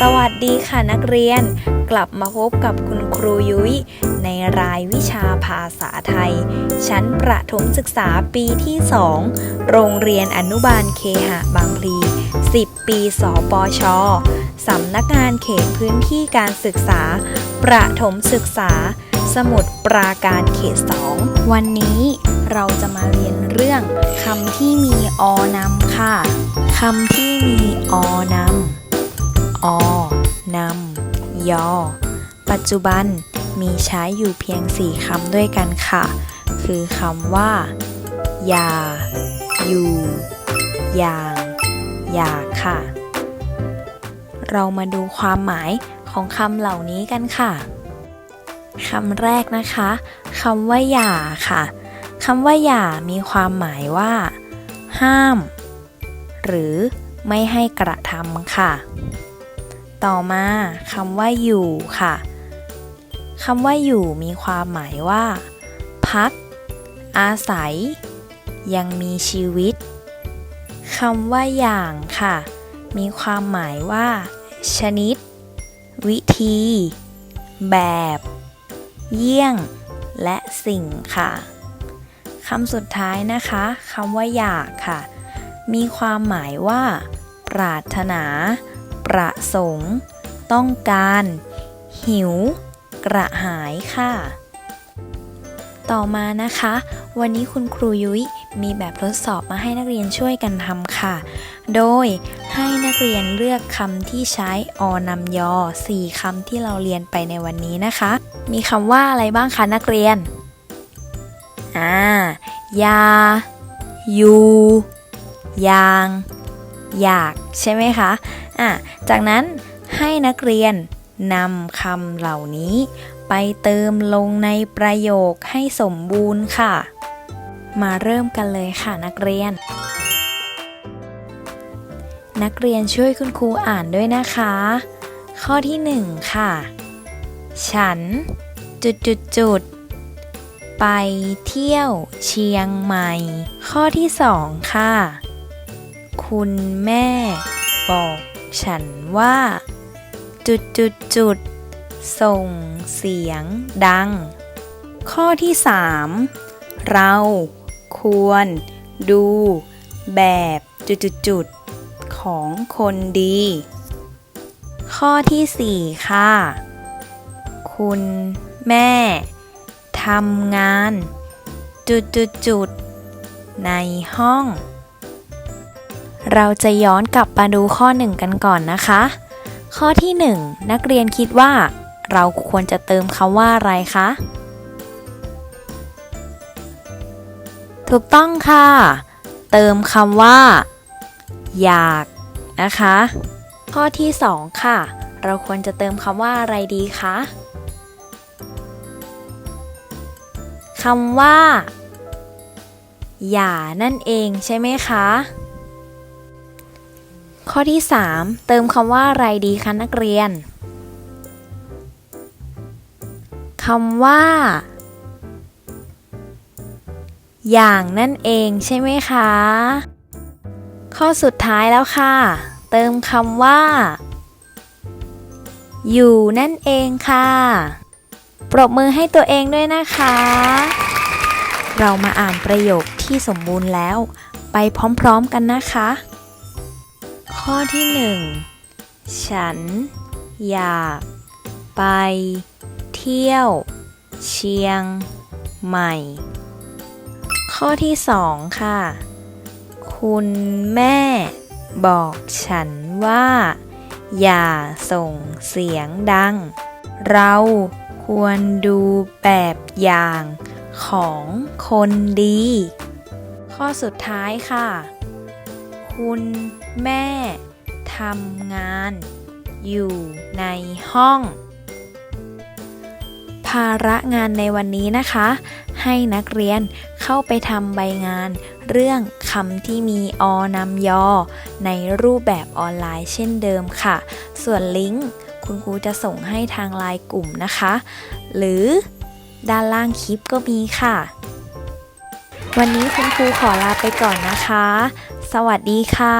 สวัสดีค่ะนักเรียน กลับมาพบกับคุณครูยุ้ยในรายวิชาภาษาไทย ชั้นประถมศึกษาปีที่ 2 โรงเรียนอนุบาลเคหะบางพลี 10 ปีสปชสำนักงานเขตพื้นที่การศึกษา ประถมศึกษา สมุดปราการเขต 2 วันนี้ เราจะมาเรียนเรื่องคำที่มีอนำค่ะคำที่มีอนำอนำยอ ปัจจุบันมีใช้อยู่เพียง 4คำด้วยกันค่ะ คือคำว่าอย่าอยู่ อย่าง อยากค่ะ เรามาดูความหมายของคำเหล่านี้กันค่ะคำแรกนะคะคำว่าอย่าค่ะ คำว่าอย่ามีความหมายว่า ห้าม หรือไม่ให้กระทำค่ะ ต่อมาคำว่าอยู่ค่ะคำว่าอยู่มีความหมายว่า พัก อาศัย ยังมีชีวิตคำว่าอย่างค่ะ มีความหมายว่า ชนิด วิธี แบบ เยี่ยง และสิ่งค่ะ คำสุดท้ายนะคะคำว่าอยากค่ะ มีความหมายว่า ปรารถนา ประสงค์ ต้องการ หิว กระหายค่ะ ต่อมานะคะ วันนี้คุณครูยุ้ยมีแบบทดสอบมาให้นักเรียนช่วยกันทำค่ะ โดยให้นักเรียนเลือกคำที่ใช้อนำยอ4คำที่เราเรียนไปในวันนี้นะคะ มีคำว่าอะไรบ้างคะนักเรียน อ่ายา ยู ยาง อยาก ใช่ไหมคะอะจากนั้นให้นักเรียนนำคำเหล่านี้ ไปเติมลงในประโยคให้สมบูรณ์ค่ะ มาเริ่มกันเลยค่ะนักเรียน นักเรียนช่วยคุณครูอ่านด้วยนะคะ ข้อที่หนึ่งค่ะ ฉัน จุดจุดจุด ไปเที่ยวเชียงใหม่ ข้อที่สองค่ะ คุณแม่บอกฉันว่า จุดจุดจุดส่งเสียงดัง ข้อที่สามเราควรดูแบบจุดจุดจุดของคนดี ข้อที่สี่ค่ะ คุณแม่ ทำงาน จุดจุดจุดๆในห้อง เราจะย้อนกลับมาดูข้อหนึ่งกันก่อนนะคะ ข้อที่หนึ่งนักเรียนคิดว่า เราควรจะเติมคำว่าอะไรคะ ถูกต้องค่ะ เติมคำว่า อยากนะคะ ข้อที่สองค่ะ เราควรจะเติมคำว่าอะไรดีคะ คำว่า อย่านั่นเองใช่ไหมคะ ข้อที่ 3 เติมคำว่าอะไรดีคะนักเรียนคำว่า อย่างนั่นเองใช่ไหมคะ ข้อสุดท้ายแล้วค่ะ เติมคำว่า อยู่นั่นเองค่ะ ปรบมือให้ตัวเองด้วยนะคะ เรามาอ่านประโยคที่สมบูรณ์แล้ว ไปพร้อมๆกันนะคะ ข้อที่หนึ่งฉัน อยาก ไป เที่ยว เชียง ใหม่ ข้อที่สองค่ะ คุณแม่ บอกฉันว่า อย่าส่งเสียงดัง เรา ควรดูแบบอย่างของคนดี ข้อสุดท้ายค่ะ คุณแม่ทำงานอยู่ในห้อง ภาระงานในวันนี้นะคะ ให้นักเรียนเข้าไปทำใบงาน เรื่องคำที่มีอนำยอ ในรูปแบบออนไลน์เช่นเดิมค่ะ ส่วนลิงก์ คุณครูจะส่งให้ทางไลน์กลุ่มนะคะ หรือด้านล่างคลิปก็มีค่ะ วันนี้คุณครูขอลาไปก่อนนะคะ สวัสดีค่ะ